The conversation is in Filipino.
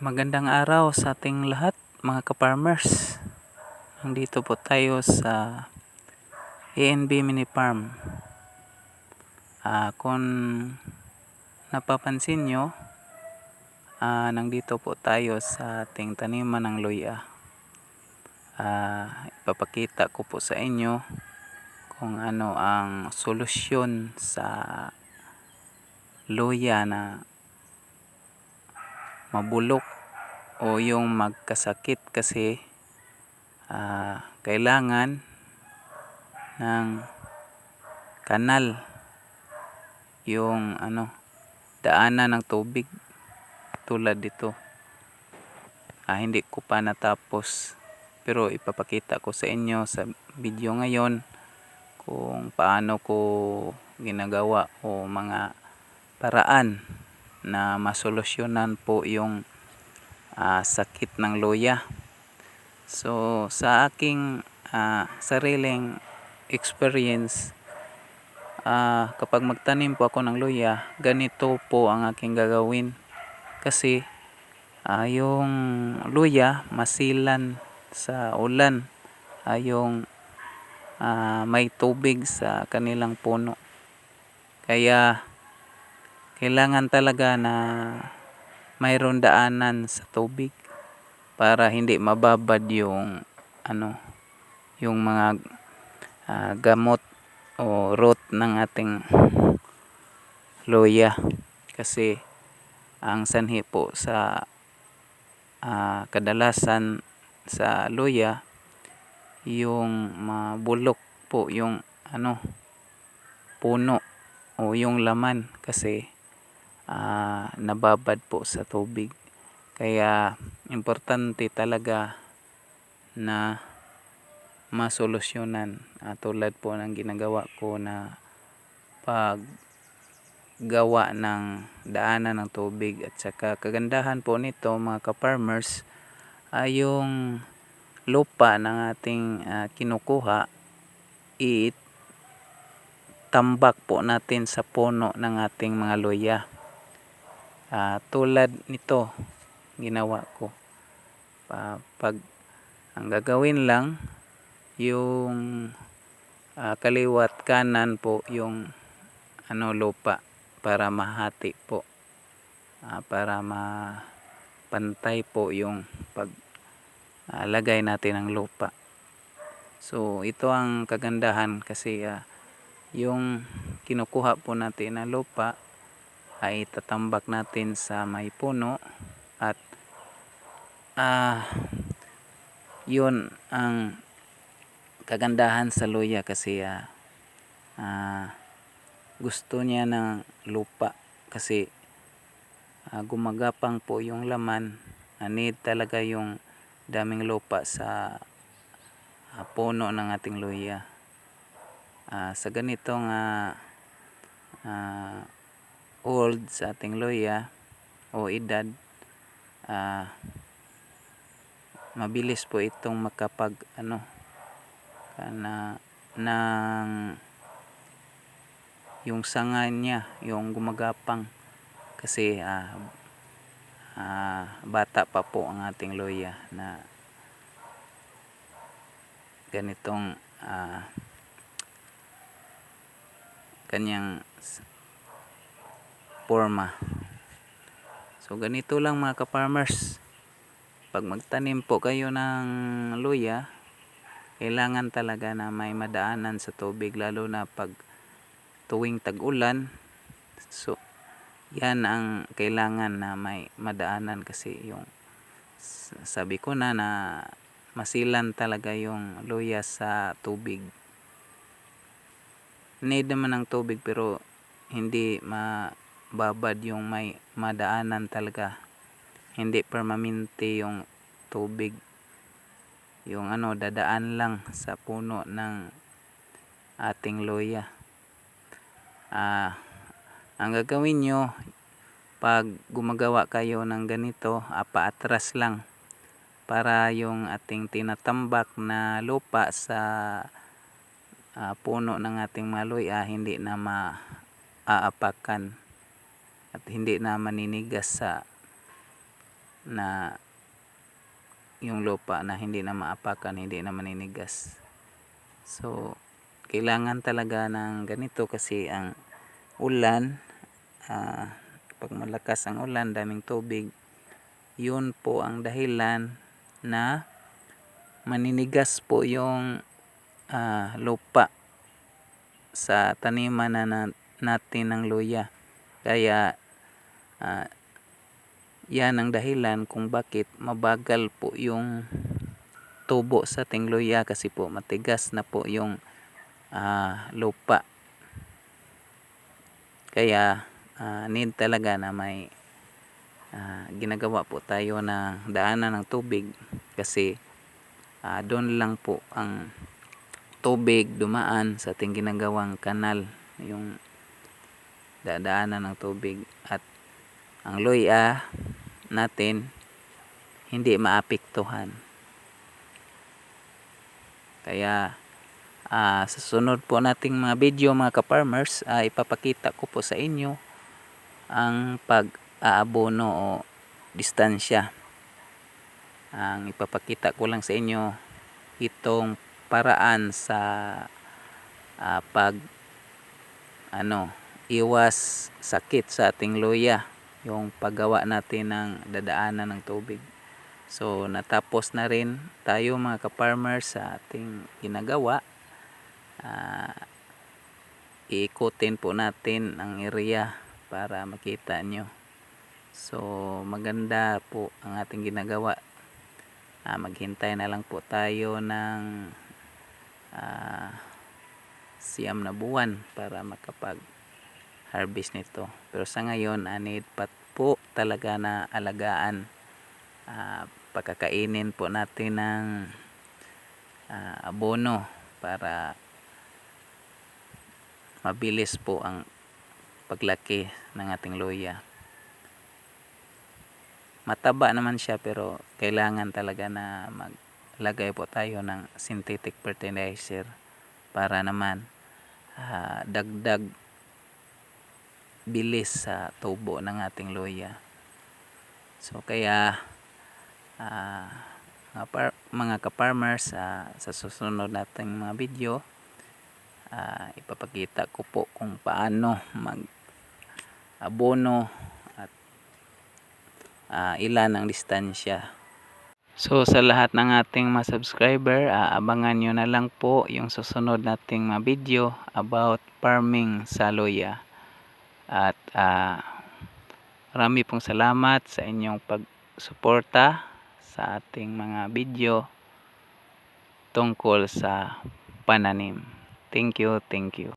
Magandang araw sa ating lahat mga ka-farmers. Nandito po tayo sa ANB Mini Farm. Ah, kung napapansin nyo, ah, nandito po tayo sa ating taniman ng luya. Ah, ipapakita ko po sa inyo kung ano ang solusyon sa luya na mabulok o yung magkasakit kasi ah, kailangan ng kanal yung ano daanan ng tubig tulad dito. Ah, hindi ko pa natapos pero ipapakita ko sa inyo sa video ngayon kung paano ko ginagawa o mga paraan na masolusyonan po yung uh, sakit ng luya. So sa aking uh, sariling experience uh, kapag magtanim po ako ng luya, ganito po ang aking gagawin. Kasi uh, yung luya masilan sa ulan. Uh, yung uh, may tubig sa kanilang puno. Kaya kailangan talaga na mayroon daanan sa tubig para hindi mababad yung ano yung mga uh, gamot o root ng ating loya kasi ang sanhi po sa uh, kadalasan sa loya yung mabulok po yung ano puno o yung laman. Kasi uh, nababad po sa tubig. Kaya importante talaga na masolusyonan uh, tulad po ng ginagawa ko na pag gawa ng daanan ng tubig at saka kagandahan po nito mga ka-farmers ay yung lupa ng ating uh, kinukuha itambak po natin sa puno ng ating mga loya uh, tulad nito ginawa ko. Uh, pag ang gagawin lang yung uh, kaliwat kanan po yung ano lupa para mahati po. Uh, para mapantay po yung pag uh, natin ng lupa. So ito ang kagandahan kasi uh, yung kinukuha po natin na lupa ay tatambak natin sa may puno at ah, yun ang kagandahan sa luya kasi ah, ah, gusto niya ng lupa kasi ah, gumagapang po yung laman. Need talaga yung daming lupa sa ah, puno ng ating luya. Ah, sa ganitong ah, ah, old sa ating loya o edad uh, mabilis po itong makapag ano kana ng yung sanga niya yung gumagapang. Kasi uh, uh, bata pa po ang ating loya na ganitong uh, kanyang forma. So ganito lang mga ka-farmers. Pag magtanim po kayo ng luya, kailangan talaga na may madaanan sa tubig lalo na pag tuwing tag-ulan. So yan ang kailangan na may madaanan kasi yung sabi ko na na masilan talaga yung luya sa tubig. Need naman ng tubig pero hindi ma babad yung may madaanan talaga. Hindi permanente yung tubig. Yung ano dadaan lang sa puno ng ating loya ah, ang gagawin nyo pag gumagawa kayo ng ganito apa atras lang para yung ating tinatambak na lupa sa uh, puno ng ating maloy ah, hindi na maaapakan at hindi na maninigas sa na yung lupa na hindi na maapakan, hindi na maninigas. So, kailangan talaga ng ganito kasi ang ulan, ah, pag malakas ang ulan, daming tubig, yun po ang dahilan na maninigas po yung ah, lupa sa taniman na natin ng luya. Kaya ah, yan ang dahilan kung bakit mabagal po yung tubo sa ating luya kasi po matigas na po yung ah, lupa. Kaya ah, need talaga na may ah, ginagawa po tayo ng daanan ng tubig kasi ah, doon lang po ang tubig dumaan sa ating ginagawang kanal yung dadaanan ng tubig at ang luya natin hindi maapektuhan. Kaya ah, sa sunod po nating mga video mga ka-farmers, ah, ipapakita ko po sa inyo ang pag-aabono o distansya. Ang ipapakita ko lang sa inyo itong paraan sa ah, pag ano iwas sakit sa ating luya yung paggawa natin ng dadaanan ng tubig. So natapos na rin tayo mga ka-farmers sa ating ginagawa. Ah, iikutin po natin ang area para makita nyo. So maganda po ang ating ginagawa. Ah, maghintay na lang po tayo ng ah, siyam na buwan para makapag harvest nito. Pero sa ngayon, I need pa po talaga na alagaan. Ah, pagkakainin po natin ng ah, abono para mabilis po ang paglaki ng ating luya. Mataba naman siya pero kailangan talaga na maglagay po tayo ng synthetic fertilizer para naman ah, dagdag bilis sa tubo ng ating luya. So kaya ah, mga, par- mga ka-farmers ah, sa susunod nating mga video ah, ipapakita ko po kung paano mag abono at ah, ilan ang distansya. So sa lahat ng ating mga subscriber, ah, abangan nyo na lang po yung susunod nating mga video about farming sa luya. At ah, marami pong salamat sa inyong pagsuporta sa ating mga video tungkol sa pananim. Thank you, thank you.